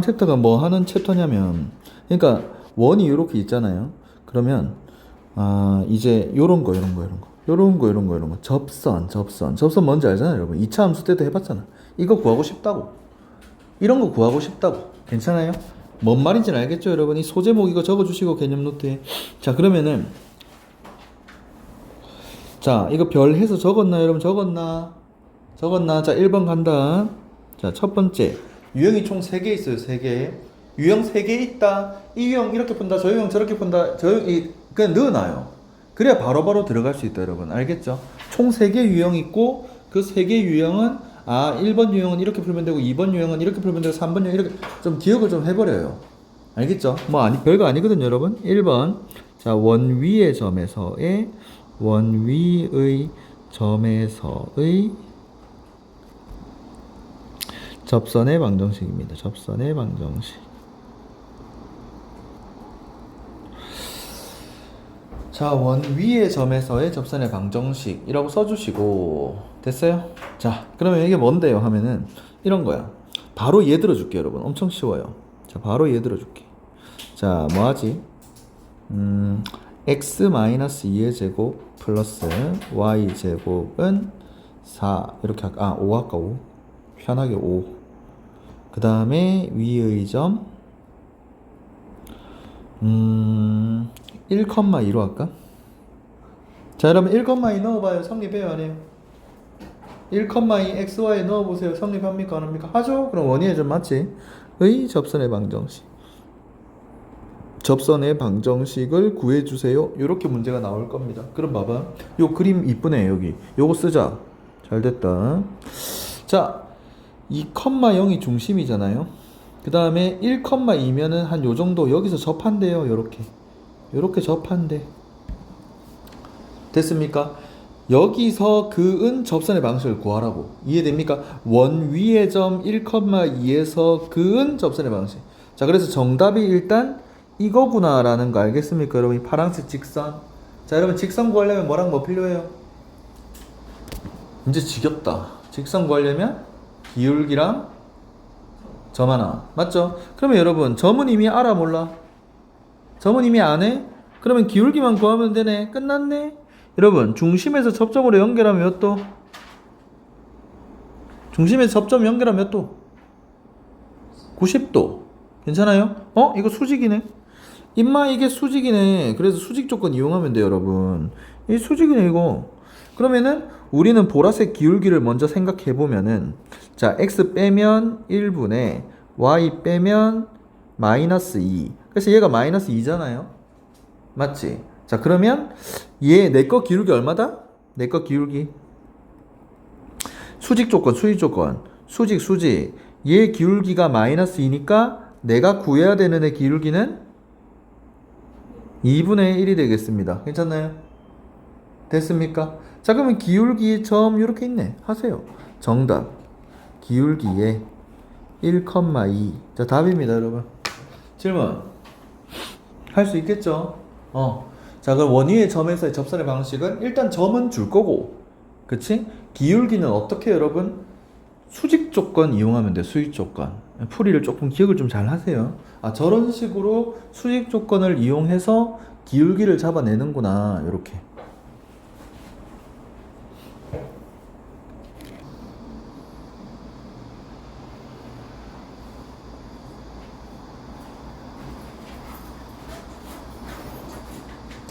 챕터가 뭐 하는 챕터냐면 그러니까 원이 이렇게 있잖아요. 그러면 아 이제 요런 거 요런 거 요런 거 요런 거 요런 거 요런 거 접선 접선 접선 뭔지 알잖아요, 여러분. 2차 함수 때도 해봤잖아. 이거 구하고 싶다고. 이런 거 구하고 싶다고. 괜찮아요? 뭔 말인지는 알겠죠, 여러분? 이 소제목 이거 적어주시고 개념 노트에. 자 그러면은 자 이거 별 해서 적었나 여러분 적었나? 적었나? 자 1번 간다. 자 첫 번째 유형이 총 3개 있어요 3개. 유형 3개 있다. 이 유형 이렇게 푼다 저 유형 저렇게 푼다. 저 유형 이 그냥 넣어놔요. 그래야 바로 바로 들어갈 수 있다 여러분. 알겠죠? 총 3개 유형 있고 그 3개 유형은 아 1번 유형은 이렇게 풀면 되고 2번 유형은 이렇게 풀면 되고 3번 유형 이렇게 좀 기억을 좀 해 버려요. 알겠죠? 뭐 아니 별거 아니거든요 여러분. 1번. 자 원 위의 점에서의 원 위의 점에서의 접선의 방정식입니다. 접선의 방정식. 자, 원 위의 점에서의 접선의 방정식이라고 써주시고 됐어요? 자, 그러면 이게 뭔데요? 하면은 이런 거야. 바로 얘 들어줄게 여러분. 엄청 쉬워요. 자, 바로 얘 들어줄게. 자, 뭐 하지? 음, x 2의 제곱 플러스 y 제곱은 4 이렇게 할까? 아, 5 할까? 5. 편하게 5. 그 다음에 위의 점, 음, 1,2로 할까? 자, 여러분 1,2 넣어봐요. 성립해요, 안 해요? 1,2 xy 넣어보세요. 성립합니까, 안 합니까? 하죠? 그럼 원위의 점 맞지? 의 접선의 방정식. 접선의 방정식을 구해주세요. 이렇게 문제가 나올 겁니다. 그럼 봐봐. 요 그림 이쁘네, 여기. 요거 쓰자. 잘 됐다. 자, 2,0이 중심이잖아요. 그 다음에 1,2면은 한 요 정도 여기서 접한대요. 요렇게. 요렇게 접한대. 됐습니까? 여기서 그은 접선의 방식을 구하라고. 이해됩니까? 원 위의 점 1,2에서 그은 접선의 방식. 자, 그래서 정답이 일단 이거구나라는 거 알겠습니까? 여러분, 이 파란색 직선. 자, 여러분, 직선 구하려면 뭐랑 뭐 필요해요? 이제 지겹다. 직선 구하려면 기울기랑 점 하나. 맞죠? 그러면 여러분, 점은 이미 알아 몰라? 점은 이미 안 해? 그러면 기울기만 구하면 되네. 끝났네. 여러분, 중심에서 접점으로 연결하면 몇 도? 중심에서 접점 연결하면 몇 도? 90도. 괜찮아요? 어? 이거 수직이네. 임마 이게 수직이네. 그래서 수직 조건 이용하면 돼요, 여러분. 이 수직이네, 이거. 그러면은 우리는 보라색 기울기를 먼저 생각해 보면은 자, x 빼면 1분의 y 빼면 마이너스 2. 그래서 얘가 마이너스 2잖아요. 맞지? 자, 그러면 얘 내 거 기울기 얼마다? 내 거 기울기. 수직 조건, 수직 조건. 수직, 수직. 얘 기울기가 마이너스 2니까 내가 구해야 되는 애 기울기는 2분의 1이 되겠습니다. 괜찮나요? 됐습니까? 자, 그러면 기울기 점 이렇게 있네. 하세요. 정답. 기울기에 1,2. 자, 답입니다, 여러분. 질문. 할 수 있겠죠? 어. 자, 그럼 원위의 점에서의 접선의 방식은 일단 점은 줄 거고, 그치? 기울기는 어떻게 여러분? 수직 조건 이용하면 돼, 수직 조건. 풀이를 조금 기억을 좀 잘 하세요. 아, 저런 식으로 수직 조건을 이용해서 기울기를 잡아내는구나, 이렇게.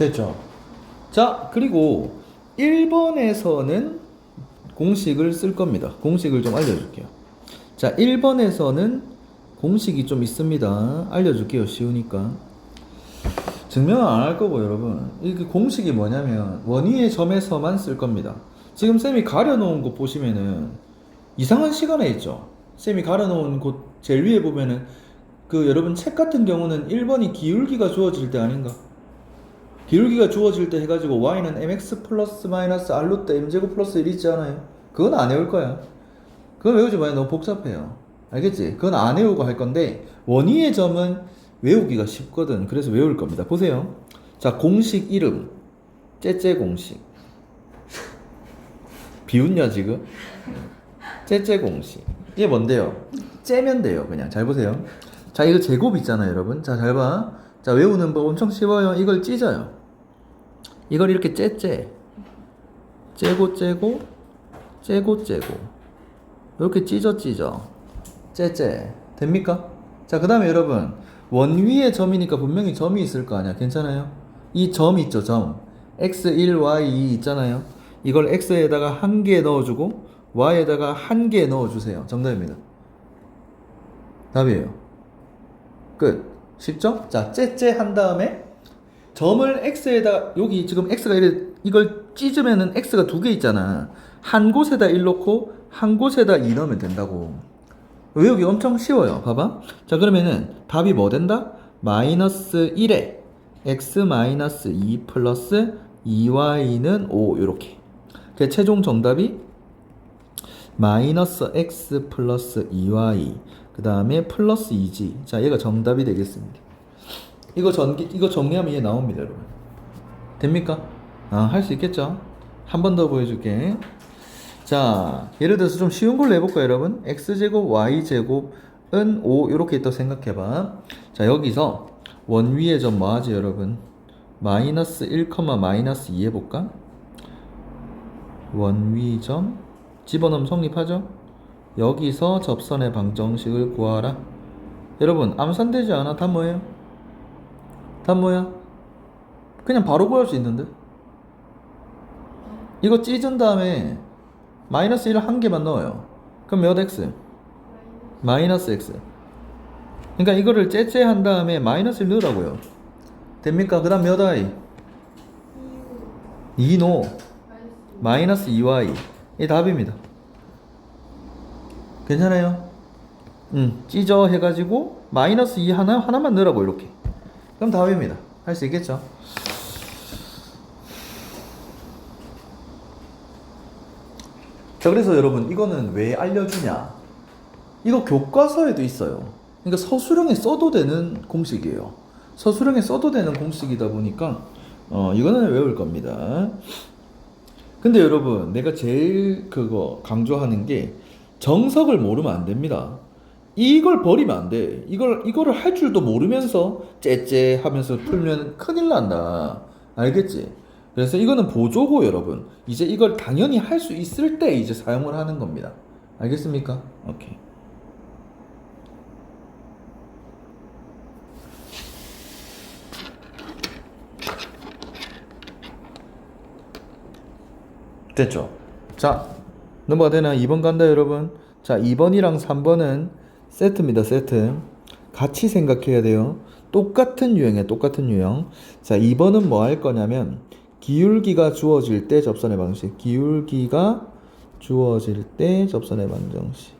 됐죠? 자, 그리고 1번에서는 공식을 쓸 겁니다. 공식을 좀 알려줄게요. 자, 1번에서는 공식이 좀 있습니다. 알려줄게요. 쉬우니까. 증명은 안 할 거고, 여러분. 이게 공식이 뭐냐면, 원위의 점에서만 쓸 겁니다. 지금 쌤이 가려놓은 곳 보시면은, 이상한 시간에 있죠? 쌤이 가려놓은 곳 제일 위에 보면은, 그 여러분 책 같은 경우는 1번이 기울기가 주어질 때 아닌가? 기울기가 주어질 때 해가지고 y는 mx 플러스 마이너스 r로 때 m제곱 플러스 1 있지 않아요? 그건 안 외울 거야. 그건 외우지 마요. 너무 복잡해요. 알겠지? 그건 안 외우고 할 건데 원위의 점은 외우기가 쉽거든. 그래서 외울 겁니다. 보세요. 자, 공식 이름. 째째 공식. 비웃냐 지금? 째째 공식. 이게 뭔데요? 째면 돼요. 그냥 잘 보세요. 자, 이거 제곱 있잖아요, 여러분. 자, 잘 봐. 자, 외우는 법 엄청 쉬워요. 이걸 찢어요. 이걸 이렇게 째, 째. 째고, 째고, 째고, 째고. 이렇게 찢어, 찢어. 째, 째. 됩니까? 자, 그 다음에 여러분. 원 위에 점이니까 분명히 점이 있을 거 아니야. 괜찮아요? 이 점 있죠, 점. x1, y2 있잖아요. 이걸 x에다가 한 개 넣어주고, y에다가 한 개 넣어주세요. 정답입니다. 답이에요. 끝. 쉽죠? 자, 째째 한 다음에 점을 x에다 여기 지금 x가 이래 이걸 찢으면은 x가 두 개 있잖아. 한 곳에다 1 넣고 한 곳에다 2 넣으면 된다고. 외우기 엄청 쉬워요. 봐봐. 자, 그러면은 답이 뭐 된다? 마이너스 1에 x 마이너스 2 플러스 2y는 5 요렇게. 그 최종 정답이 마이너스 x 플러스 2y 그 다음에 플러스 2g 자 얘가 정답이 되겠습니다 이거 전기 이거 정리하면 얘 나옵니다 여러분 됩니까? 아 할 수 있겠죠? 한 번 더 보여줄게 자 예를 들어서 좀 쉬운 걸로 해볼까요 여러분 x제곱 y제곱은 5 이렇게 있다고 생각해봐 자 여기서 원 위에 점 뭐하지 여러분 마이너스 1, 마이너스 2 해볼까? 원 위 점 집어넣으면 성립하죠? 여기서 접선의 방정식을 구하라. 여러분 암산되지 않아? 답 뭐예요? 답 뭐야? 그냥 바로 구할 수 있는데? 이거 찢은 다음에 마이너스 1을 한 개만 넣어요. 그럼 몇 x? 마이너스 x. 그러니까 이거를 째째 한 다음에 마이너스 1 넣으라고요. 됩니까? 그 다음 몇 i? 2 노. 마이너스 2y. 이 답입니다. 괜찮아요? 음, 찢어 해가지고 마이너스 2 하나 하나만 넣으라고 이렇게. 그럼 답입니다. 할 수 있겠죠? 자, 그래서 여러분 이거는 왜 알려주냐? 이거 교과서에도 있어요. 그러니까 서술형에 써도 되는 공식이에요. 서술형에 써도 되는 공식이다 보니까 어, 이거는 외울 겁니다. 근데 여러분, 내가 제일 그거 강조하는 게 정석을 모르면 안 됩니다. 이걸 버리면 안 돼. 이걸 이거를 할 줄도 모르면서 째째 하면서 풀면 큰일 난다. 알겠지? 그래서 이거는 보조고 여러분. 이제 이걸 당연히 할 수 있을 때 이제 사용을 하는 겁니다. 알겠습니까? 오케이. 됐죠? 자, 넘어가 되나? 2번 간다, 여러분. 자, 2번이랑 3번은 세트입니다, 세트. 같이 생각해야 돼요. 똑같은 유형이에요, 똑같은 유형. 자, 2번은 뭐 할 거냐면, 기울기가 주어질 때 접선의 방식. 기울기가 주어질 때 접선의 방정식.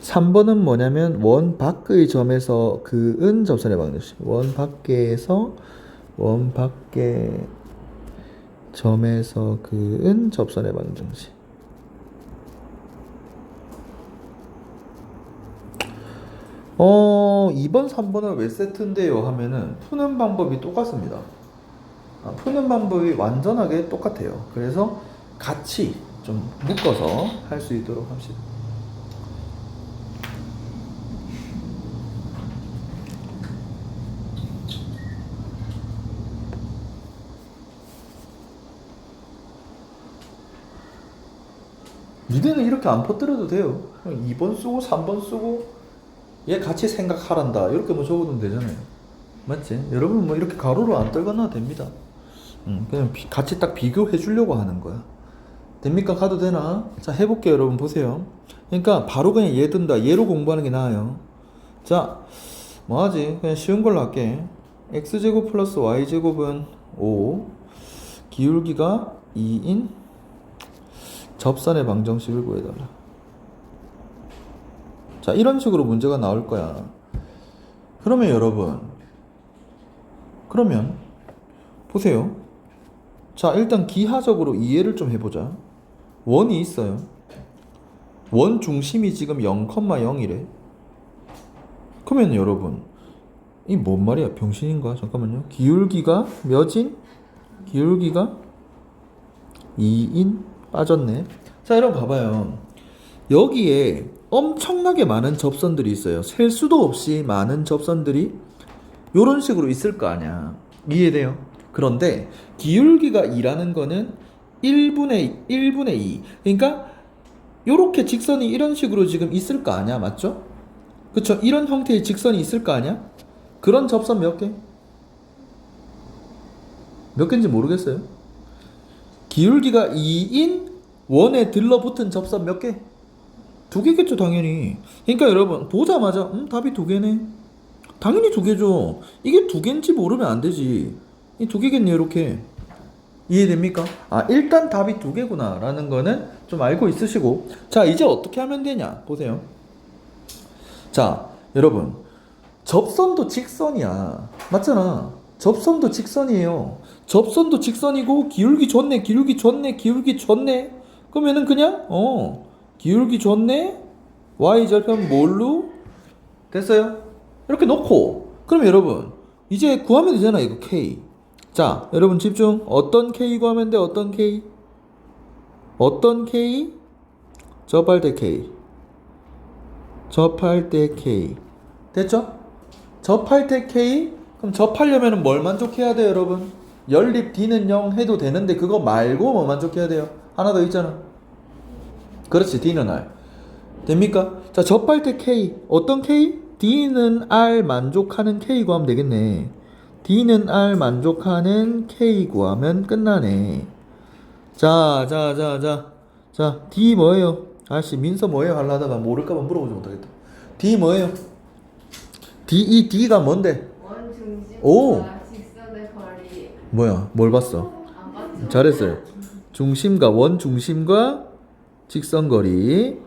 삼번은 뭐냐면 원 밖의 점에서 그은 접선의 방정식. 원 밖에서 원 밖의 점에서 그은 접선의 방정식. 어, 2번, 3번은 왜 세트인데요? 하면은 푸는 방법이 똑같습니다. 아, 푸는 방법이 완전하게 똑같아요. 그래서 같이 좀 묶어서 할 수 있도록 합시다. 니네는 이렇게 안 퍼뜨려도 돼요. 그냥 2번 쓰고 3번 쓰고 얘 같이 생각하란다. 이렇게 뭐 적어두면 되잖아요. 맞지? 여러분 뭐 이렇게 가로로 안 떨거나 됩니다. 음, 그냥 비- 같이 딱 비교해 주려고 하는 거야. 됩니까? 가도 되나? 자, 해볼게요, 여러분. 보세요. 그러니까 바로 그냥 얘 든다. 얘로 공부하는 게 나아요. 자, 뭐 하지? 그냥 쉬운 걸로 할게. x제곱 플러스 y제곱은 5. 기울기가 2인 접선의 방정식을 구해달라. 자, 이런 식으로 문제가 나올 거야. 그러면 여러분, 그러면, 보세요. 자, 일단 기하적으로 이해를 좀 해보자. 원이 있어요. 원 중심이 지금 0,0이래. 그러면 여러분, 이 뭔 말이야? 병신인가? 잠깐만요. 기울기가 몇인? 기울기가 2인 빠졌네. 자, 여러분 봐봐요. 여기에 엄청나게 많은 접선들이 있어요. 셀 수도 없이 많은 접선들이 이런 식으로 있을 거 아니야. 이해돼요? 그런데 기울기가 2라는 거는 1분의 1분의 2. 그러니까 요렇게 직선이 이런 식으로 지금 있을 거 아니야. 맞죠? 그쵸? 이런 형태의 직선이 있을 거 아니야? 그런 접선 몇 개? 몇 개인지 모르겠어요. 기울기가 2인 원에 들러붙은 접선 몇 개? 두 개겠죠, 당연히. 그러니까 여러분, 보자마자, 음, 답이 두 개네. 당연히 두 개죠. 이게 두 개인지 모르면 안 되지. 이 두 개겠네, 이렇게. 이해됩니까? 아, 일단 답이 두 개구나. 라는 거는 좀 알고 있으시고. 자, 이제 어떻게 하면 되냐? 보세요. 자, 여러분. 접선도 직선이야. 맞잖아. 접선도 직선이에요. 접선도 직선이고, 기울기 좋네, 기울기 좋네, 기울기 좋네. 그러면은 그냥, 어, 기울기 좋네? y절편 뭘로? 됐어요? 이렇게 놓고, 그럼 여러분, 이제 구하면 되잖아, 이거 k. 자, 여러분 집중. 어떤 k 구하면 돼, 어떤 k? 어떤 k? 접할 때 k. 접할 때 k. 됐죠? 접할 때 k? 그럼 접하려면 뭘 만족해야 돼요, 여러분? 연립 d는 0 해도 되는데 그거 말고 뭐 만족해야 돼요? 하나 더 있잖아. 그렇지, d는 r. 됩니까? 자, 접할 때 k. 어떤 k? d는 r 만족하는 k 구하면 되겠네. d는 r 만족하는 k 구하면 끝나네. 자, 자, 자, 자. 자, d 뭐예요? 아씨, 민서 뭐예요? 하려다가 모를까봐 물어보지 못하겠다. d 뭐예요? d, 이 d가 뭔데? 오. 뭐야? 뭘 봤어? 잘했어요. 중심과 원 중심과 직선 거리.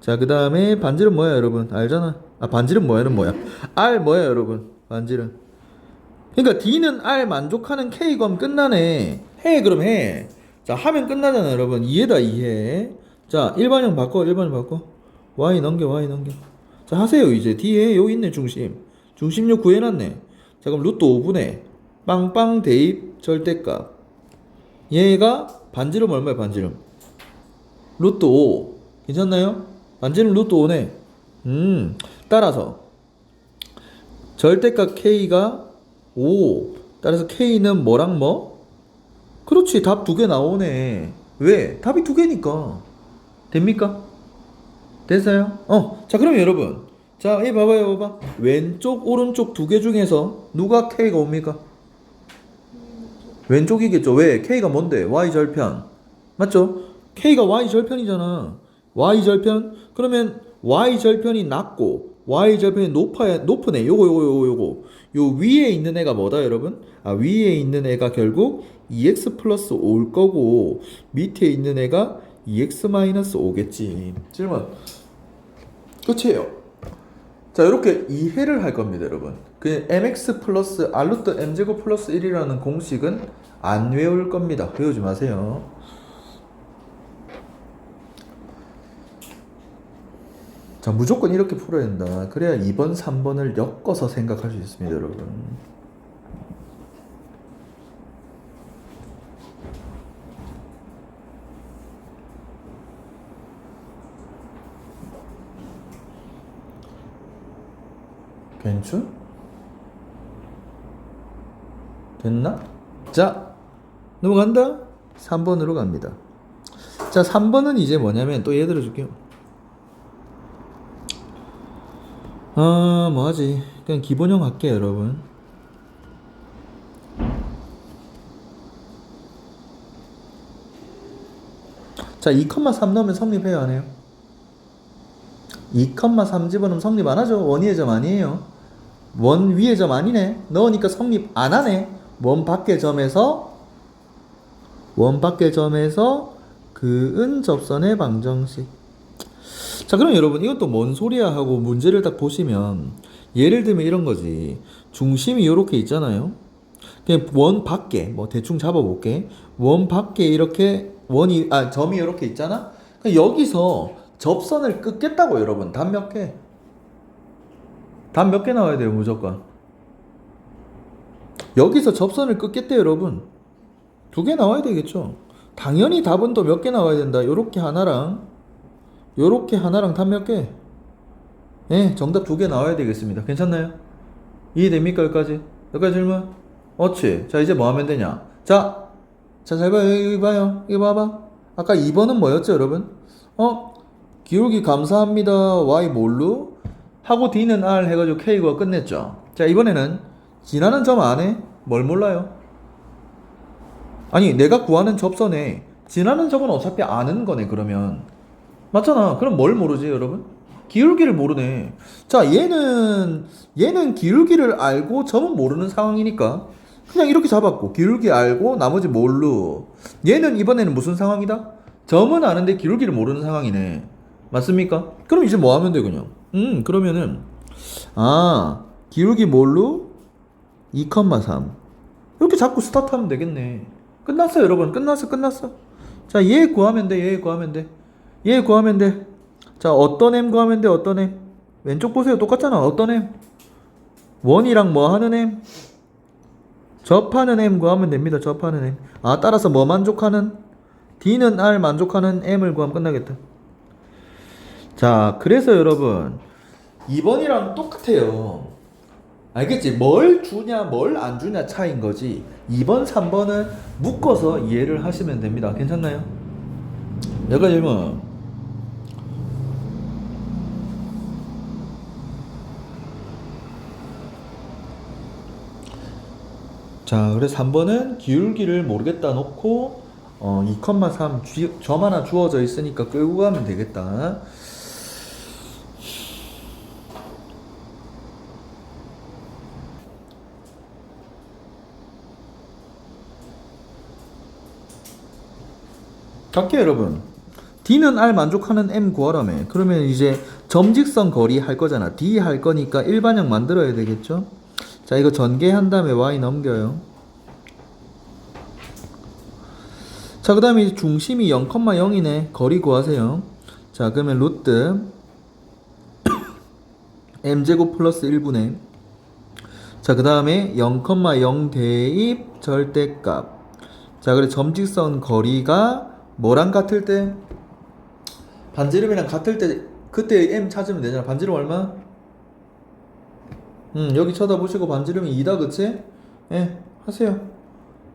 자, 그 다음에 반지름 뭐야, 여러분? 알잖아. 아, 반지름 뭐야는 뭐야? R 뭐야, 여러분? 반지름. 그러니까 D는 R 만족하는 K 점 끝나네. 해, 그럼 해. 자, 하면 끝나잖아, 여러분. 이해다, 이해. 자, 일반형 바꿔, 일반형 바꿔. Y 넘겨, Y 넘겨. 자, 하세요, 이제. 뒤에 여기 있네, 중심. 중심력 구해놨네. 자, 그럼 루트 5분의 빵빵 대입 절대값. 얘가 반지름 얼마야 반지름? 루트 5 괜찮나요? 반지름 루트 5네 음 따라서 절대값 K가 5 따라서 K는 뭐랑 뭐? 그렇지 답 두 개 나오네 왜? 답이 두 개니까 됩니까? 됐어요? 어 자 그럼 여러분 자얘 봐봐요 봐봐 왼쪽 오른쪽 두 개 중에서 누가 K가 옵니까? 왼쪽이겠죠. 왜? K가 뭔데? Y 절편. 맞죠? K가 Y 절편이잖아. Y 절편? 그러면 Y 절편이 낮고 Y 절편이 높아야 높으네. 요거 요거 요거 요거. 요 위에 있는 애가 뭐다, 여러분? 아, 위에 있는 애가 결국 2x 플러스 5일 거고 밑에 있는 애가 2x 마이너스 5겠지. 질문. 끝이에요. 자, 이렇게 이해를 할 겁니다, 여러분. 그 mx 플러스 r루트 m제곱 플러스 1이라는 공식은 안 외울 겁니다. 외우지 마세요. 자, 무조건 이렇게 풀어야 된다. 그래야 2번, 3번을 엮어서 생각할 수 있습니다, 여러분. 괜춘? 됐나? 자, 넘어간다. 3번으로 갑니다. 자, 3번은 이제 뭐냐면 또 예를 들어 줄게요. 아, 뭐 하지? 그냥 기본형 할게요, 여러분. 자, 2,3 넣으면 성립해요, 안 해요? 2,3 집어넣으면 성립 안 하죠? 원위의 점 아니에요. 원 위의 점 아니네. 넣으니까 성립 안 하네. 원 밖의 점에서 원 밖의 점에서 그은 접선의 방정식. 자, 그럼 여러분 이것도 뭔 소리야 하고 문제를 딱 보시면 예를 들면 이런 거지. 중심이 이렇게 있잖아요. 그냥 원 밖에 뭐 대충 잡아볼게. 원 밖에 이렇게 원이 아 점이 이렇게 있잖아. 여기서 접선을 끊겠다고 여러분. 답몇 개? 답 몇 개 나와야 돼요 무조건. 여기서 접선을 끊겠대 여러분. 두 개 나와야 되겠죠. 당연히 답은 또 몇 개 나와야 된다. 요렇게 하나랑 요렇게 하나랑 답 몇 개? 예, 정답 두 개 나와야 되겠습니다. 괜찮나요? 이해됩니까 여기까지? 여기까지 질문? 어치. 자 이제 뭐 하면 되냐? 자, 자 잘 봐요. 여기 봐요. 이거 봐봐. 아까 2번은 뭐였죠, 여러분? 어? 기울기 감사합니다. Y 뭘로? 하고 D는 R 해가지고 K가 끝냈죠. 자 이번에는 지나는 점 안에 뭘 몰라요? 아니 내가 구하는 접선에 지나는 점은 어차피 아는 거네 그러면 맞잖아. 그럼 뭘 모르지 여러분? 기울기를 모르네. 자 얘는 얘는 기울기를 알고 점은 모르는 상황이니까 그냥 이렇게 잡았고 기울기 알고 나머지 뭘로 얘는 이번에는 무슨 상황이다? 점은 아는데 기울기를 모르는 상황이네. 맞습니까? 그럼 이제 뭐 하면 돼 그냥? 음 그러면은 아 기울기 뭘로? 2,3 이렇게 잡고 스타트하면 되겠네. 끝났어 여러분. 끝났어 끝났어. 자 얘 구하면 돼 얘 구하면 돼 얘 구하면 돼. 자 어떤 m 구하면 돼 어떤 m? 왼쪽 보세요. 똑같잖아. 어떤 m? 원이랑 뭐 하는 m? 접하는 m 구하면 됩니다. 접하는 m. 아 따라서 뭐 만족하는? D는 r 만족하는 m을 구하면 끝나겠다. 자 그래서 여러분 2번이랑 똑같아요. 알겠지? 뭘 주냐 뭘 안 주냐 차인 거지. 2번 3번은 묶어서 이해를 하시면 됩니다. 괜찮나요? 여기까지 질문. 자, 그래서 3번은 기울기를 모르겠다 놓고 어, 2,3 주- 점 하나 주어져 있으니까 끌고 가면 되겠다. 갈게요, 여러분. D는 R 만족하는 M 구하라며. 그러면 이제 점직선 거리 할 거잖아. D 할 거니까 일반형 만들어야 되겠죠? 자, 이거 전개한 다음에 y 넘겨요. 자, 그 다음에 중심이 0,0이네. 거리 구하세요. 자, 그러면 루트 m제곱 플러스 1분의 자, 그 다음에 0,0 대입 절대값. 자, 그래 점직선 거리가 뭐랑 같을 때? 반지름이랑 같을 때 그때 m 찾으면 되잖아. 반지름 얼마? 음, 여기 쳐다보시고 반지름이 2다 그치? 예, 하세요.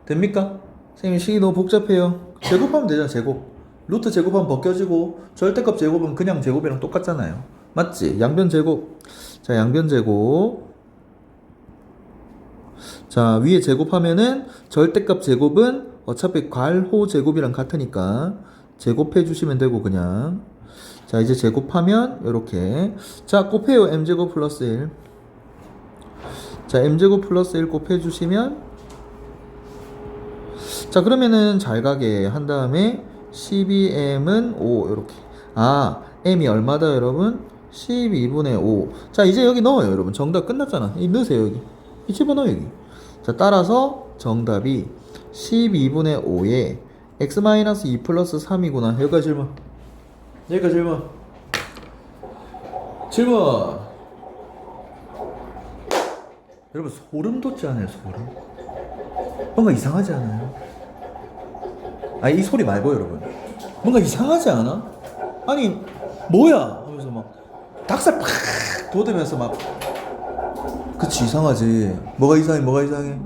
됩니까? 선생님 식이 너무 복잡해요. 제곱하면 되잖아, 제곱. 루트 제곱하면 벗겨지고 절대값 제곱은 그냥 제곱이랑 똑같잖아요. 맞지? 양변 제곱. 자, 양변 제곱. 자, 위에 제곱하면은 절대값 제곱은 어차피 괄호 제곱이랑 같으니까 제곱해 주시면 되고 그냥. 자, 이제 제곱하면 이렇게. 자, 곱해요. m제곱 플러스 1. 자, m제곱 플러스 1 곱해 주시면 자, 그러면은 잘 가게 한 다음에 12m은 5 이렇게 아, m이 얼마다 여러분? 12분의 5 자, 이제 여기 넣어요 여러분 정답 끝났잖아 이 넣으세요 여기 이 집어넣어 여기 자, 따라서 정답이 12분의 5에 x-2 플러스 3이구나. 여기까지 질문. 여기까지 질문. 질문. 여러분 소름 돋지 않아요 소름? 뭔가 이상하지 않아요? 아니 이 소리 말고 여러분. 뭔가 이상하지 않아? 아니 뭐야? 하면서 막 닭살 팍 돋으면서 막. 그치 이상하지. 뭐가 이상해 뭐가 이상해?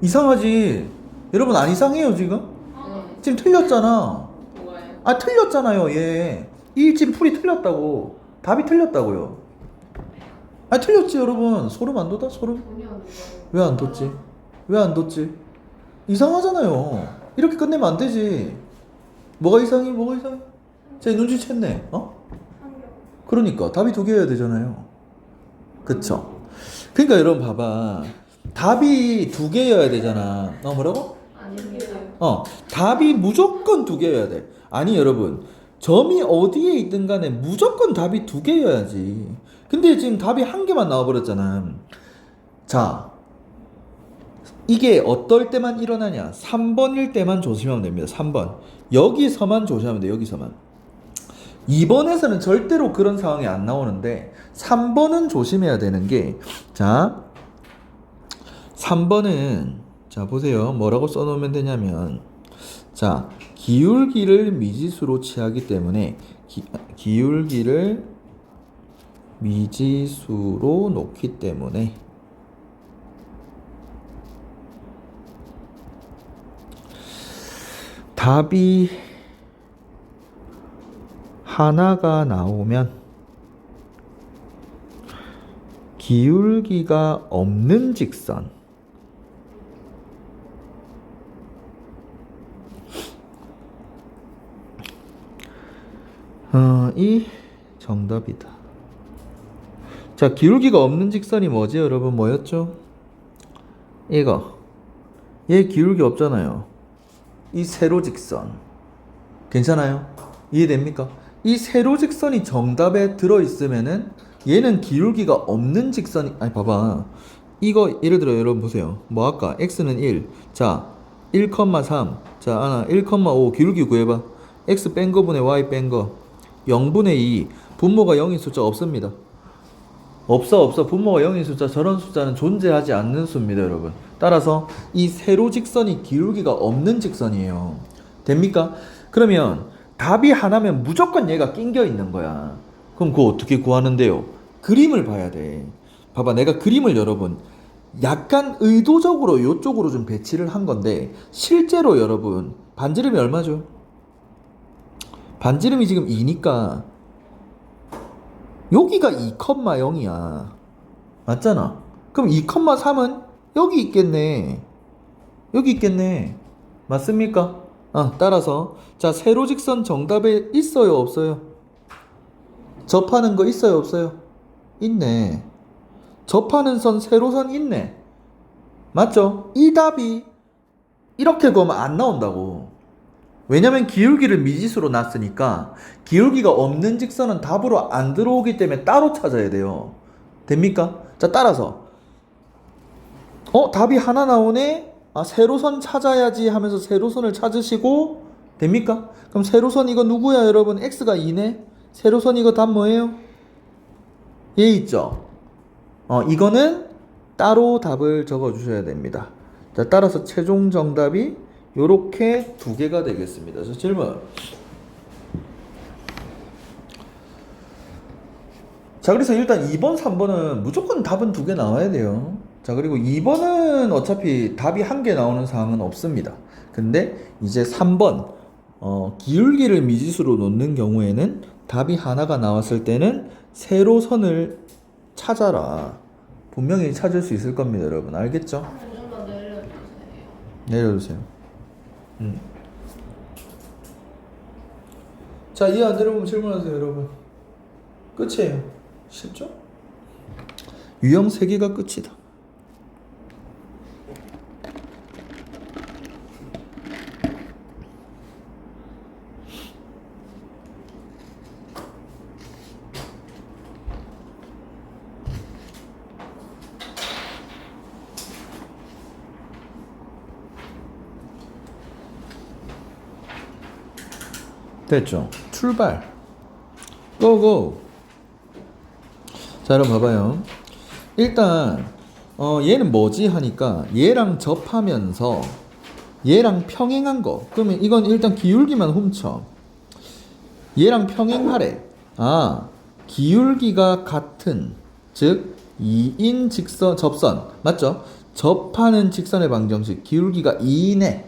이상하지 여러분 안 이상해요 지금? 네. 지금 틀렸잖아? 아 틀렸잖아요 얘이 지금 풀이 틀렸다고 답이 틀렸다고요 아 틀렸지 여러분 소름 안 돋아 소름? 왜안 뒀지? 왜안 뒀지? 이상하잖아요. 이렇게 끝내면 안 되지. 뭐가 이상해? 뭐가 이상해? 제 눈치챘네. 어? 그러니까 답이 두 개여야 되잖아요. 그쵸? 그러니까 여러분 봐봐. 답이 두 개여야 되잖아. 어 뭐라고? 어 답이 무조건 두 개여야 돼. 아니 여러분 점이 어디에 있든 간에 무조건 답이 두 개여야지. 근데 지금 답이 한 개만 나와버렸잖아. 자 이게 어떨 때만 일어나냐? 3번일 때만 조심하면 됩니다. 3번 여기서만 조심하면 돼. 여기서만. 2번에서는 절대로 그런 상황이 안 나오는데 3번은 조심해야 되는 게 자 3번은 자 보세요. 뭐라고 써놓으면 되냐면 자, 기울기를 미지수로 취하기 때문에 기, 기울기를 미지수로 놓기 때문에 답이 하나가 나오면 기울기가 없는 직선 어, 이 정답이다. 자, 기울기가 없는 직선이 뭐지, 여러분? 뭐였죠? 이거. 얘 기울기 없잖아요. 이 세로 직선. 괜찮아요? 이해됩니까? 이 세로 직선이 정답에 들어있으면은 얘는 기울기가 없는 직선이, 아니, 봐봐. 이거, 예를 들어 여러분 보세요. 뭐 할까? x는 1. 자, 1,3. 자, 하나, 1,5. 기울기 구해봐. x 뺀 거분의 y 뺀 거. 0분의 2. 분모가 0인 숫자 없습니다. 없어 없어 분모가 0인 숫자 저런 숫자는 존재하지 않는 수입니다 여러분 따라서 이 세로 직선이 기울기가 없는 직선이에요 됩니까? 그러면 답이 하나면 무조건 얘가 낑겨 있는 거야 그럼 그거 어떻게 구하는데요? 그림을 봐야 돼 봐봐 내가 그림을 여러분 약간 의도적으로 이쪽으로 좀 배치를 한 건데 실제로 여러분 반지름이 얼마죠? 반지름이 지금 2니까 여기가 2,0이야. 맞잖아. 그럼 2,3은 여기 있겠네. 여기 있겠네. 맞습니까? 아, 따라서 자, 세로 직선 정답에 있어요, 없어요? 접하는 거 있어요, 없어요? 있네. 접하는 선 세로선 있네. 맞죠? 이 답이 이렇게 보면 안 나온다고. 왜냐면 기울기를 미지수로 놨으니까 기울기가 없는 직선은 답으로 안 들어오기 때문에 따로 찾아야 돼요. 됩니까? 자, 따라서 어, 답이 하나 나오네. 아, 세로선 찾아야지 하면서 세로선을 찾으시고 됩니까? 그럼 세로선 이거 누구야, 여러분? x가 2네. 세로선 이거 답 뭐예요? 얘 있죠. 어, 이거는 따로 답을 적어 주셔야 됩니다. 자, 따라서 최종 정답이 요렇게 두 개가 되겠습니다. 자, 질문. 자, 그래서 일단 2번, 3번은 무조건 답은 두 개 나와야 돼요. 자, 그리고 2번은 어차피 답이 한 개 나오는 상황은 없습니다. 근데 이제 3번, 어, 기울기를 미지수로 놓는 경우에는 답이 하나가 나왔을 때는 세로 선을 찾아라. 분명히 찾을 수 있을 겁니다, 여러분. 알겠죠? 좀더 내려주세요. 음. 자, 이해 안분 질문하세요, 여러분. 끝이에요. 쉽죠? 유형 3개가 끝이다. 됐죠? 출발. 고고. 자, 여러분 봐봐요. 일단 어, 얘는 뭐지 하니까 얘랑 접하면서 얘랑 평행한 거. 그러면 이건 일단 기울기만 훔쳐. 얘랑 평행하래. 아, 기울기가 같은 즉 2인 직선 접선 맞죠? 접하는 직선의 방정식 기울기가 2이네.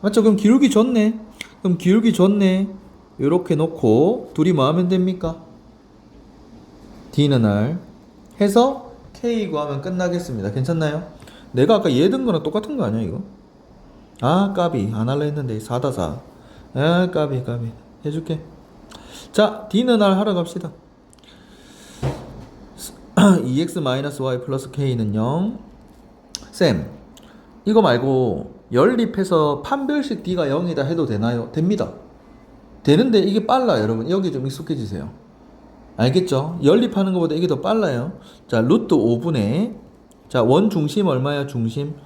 맞죠? 그럼 기울기 좋네. 그럼 기울기 좋네. 요렇게 놓고 둘이 뭐 하면 됩니까? D는 R 해서 K 구하면 끝나겠습니다. 괜찮나요? 내가 아까 얘든 거랑 똑같은 거 아니야 이거? 아 까비 안 할라 했는데 4다 4. 아 까비 까비 해줄게. 자 D는 R 하러 갑시다. 2x-y 플러스 k는 0. 쌤, 이거 말고 연립해서 판별식 D가 0이다 해도 되나요? 됩니다. 되는데 이게 빨라 여러분. 여기 좀 익숙해지세요. 알겠죠? 연립하는 것보다 이게 더 빨라요. 자, 루트 5분의 자, 원 중심 얼마야? 중심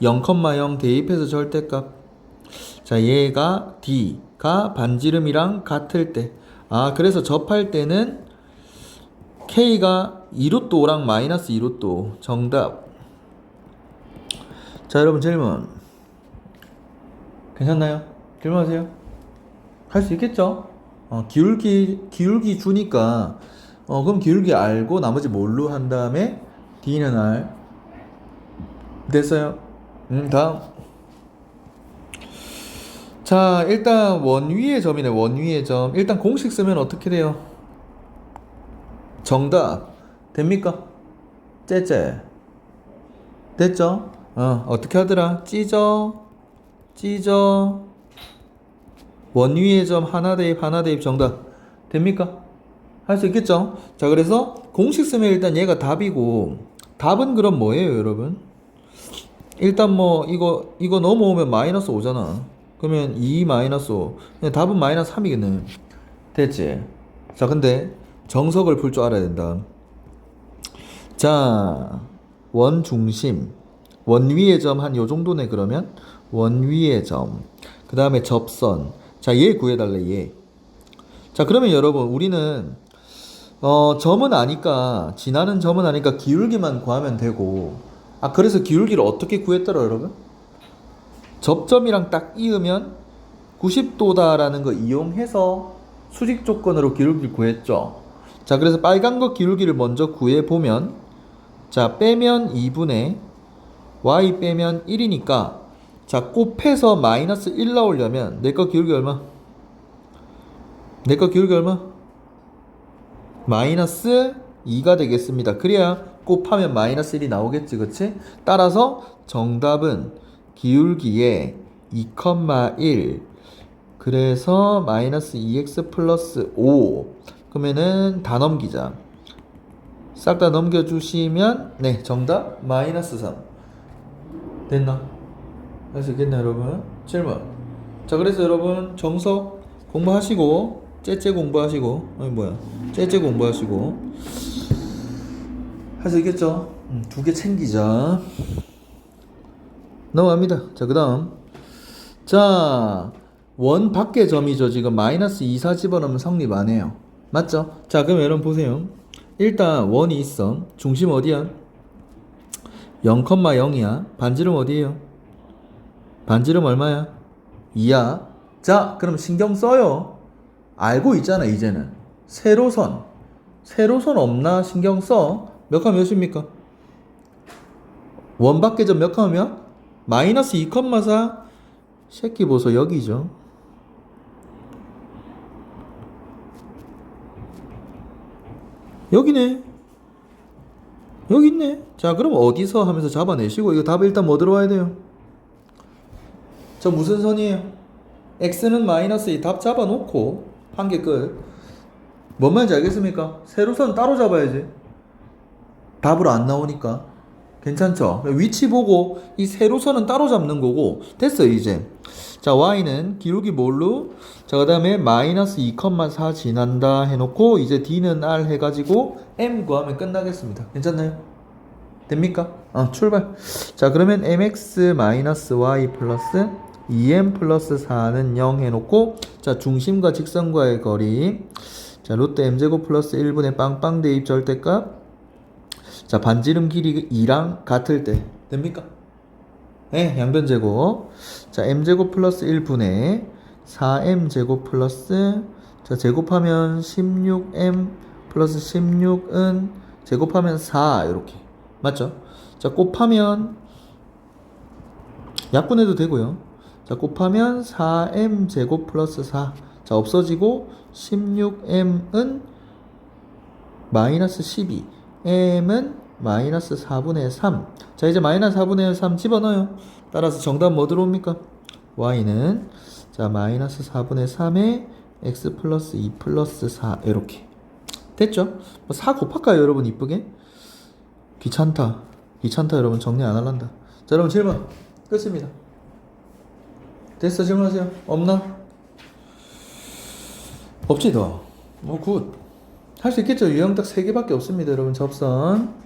0,0 대입해서 절대값. 자, 얘가 D가 반지름이랑 같을 때. 아, 그래서 접할 때는 K가 2루트 5랑 마이너스 2루트 5. 정답. 자, 여러분 질문. 괜찮나요? 질문하세요. 할 수 있겠죠? 어, 기울기 기울기 주니까 어 그럼 기울기 알고 나머지 뭘로 한 다음에 D는 R 됐어요. 음 다음. 자 일단 원 위의 점이네 원 위의 점 일단 공식 쓰면 어떻게 돼요? 정답 됩니까? 째째 됐죠? 어 어떻게 하더라? 찢어 찢어 원 위의 점 하나 대입 하나 대입 정답. 됩니까? 할 수 있겠죠? 자 그래서 공식 쓰면 일단 얘가 답이고 답은 그럼 뭐예요 여러분? 일단 뭐 이거 이거 넘어오면 마이너스 5잖아. 그러면 2 마이너스 5 그냥 답은 마이너스 3이겠네. 됐지? 자 근데 정석을 풀 줄 알아야 된다. 자 원 중심. 원 위의 점 한 요 정도네 그러면? 원 위의 점그 다음에 접선 자 얘 구해달래 얘 자 그러면 여러분 우리는 어 점은 아니까 지나는 점은 아니까 기울기만 구하면 되고. 아 그래서 기울기를 어떻게 구했더라 여러분? 접점이랑 딱 이으면 90도다라는 거 이용해서 수직 조건으로 기울기를 구했죠. 자 그래서 빨간 거 기울기를 먼저 구해 보면 자 빼면 2분의 y 빼면 1이니까 자 곱해서 마이너스 1 나오려면 내 거 기울기 얼마? 내 거 기울기 얼마? 마이너스 2가 되겠습니다. 그래야 곱하면 마이너스 1이 나오겠지, 그치? 따라서 정답은 기울기에 2,1 그래서 마이너스 2x 플러스 5 그러면은 다 넘기자. 싹 다 넘겨주시면 네 정답 마이너스 3 됐나? 할 수 있겠나 여러분? 질문 자 그래서 여러분 정석 공부하시고 째째 공부하시고 아니 뭐야? 째째 공부하시고. 할 수 있겠죠? 음, 두개 챙기자. 넘어갑니다. 자그 다음. 자 원 밖의 점이죠. 지금 마이너스 2, 4 집어넣으면 성립 안 해요. 맞죠? 자 그럼 여러분 보세요. 일단 원이 있어. 중심 어디야? 0,0이야. 반지름 어디에요? 반지름 얼마야? 2야 자 그럼 신경 써요 알고 있잖아 이제는 세로선 세로선 없나 신경 써몇 칸 몇입니까? 원 밖의 점몇 칸이면? 마이너스 2,4 새끼 보소 여기죠 여기네. 여기 있네. 자, 그럼 어디서 하면서 잡아내시고 이거 답 일단 뭐 들어와야 돼요? 저 무슨 선이에요? x는 마이너스 2 답 잡아놓고 한 개 끝. 뭔 말인지 알겠습니까? 세로선 따로 잡아야지. 답으로 안 나오니까. 괜찮죠? 위치 보고 이 세로선은 따로 잡는 거고 됐어요 이제. 자 y는 기울기 뭘로? 자 그 다음에 마이너스 2,4 지난다 해놓고 이제 d는 r 해가지고 m 구하면 끝나겠습니다. 괜찮나요? 됩니까? 어 출발. 자 그러면 mx 마이너스 y 플러스 2m 플러스 4는 0 해놓고 자 중심과 직선과의 거리. 자 롯데 m제곱 플러스 1분의 빵빵 대입 절대값. 자 반지름 길이 2랑 같을 때 됩니까? 네 양변 제곱. 자 m제곱 플러스 1분의 4m 제곱 플러스 자 제곱하면 16m 플러스 16은 제곱하면 4 이렇게. 맞죠? 자 곱하면 약분해도 되고요 자 곱하면 4m 제곱 플러스 4 자 없어지고 16m은 마이너스 12 m은 마이너스 4분의 3. 자, 이제 마이너스 4분의 3 집어넣어요. 따라서 정답 뭐 들어옵니까? y는 자, 마이너스 4분의 3에 x 플러스 2 플러스 4 이렇게. 됐죠? 뭐4 곱할까요, 여러분 이쁘게? 귀찮다. 귀찮다, 여러분 정리 안 할란다. 자, 여러분 질문 끝입니다. 됐어, 질문하세요. 없나? 없지 더. 뭐 굿. 할 수 있겠죠. 유형 딱 3개밖에 없습니다, 여러분. 접선.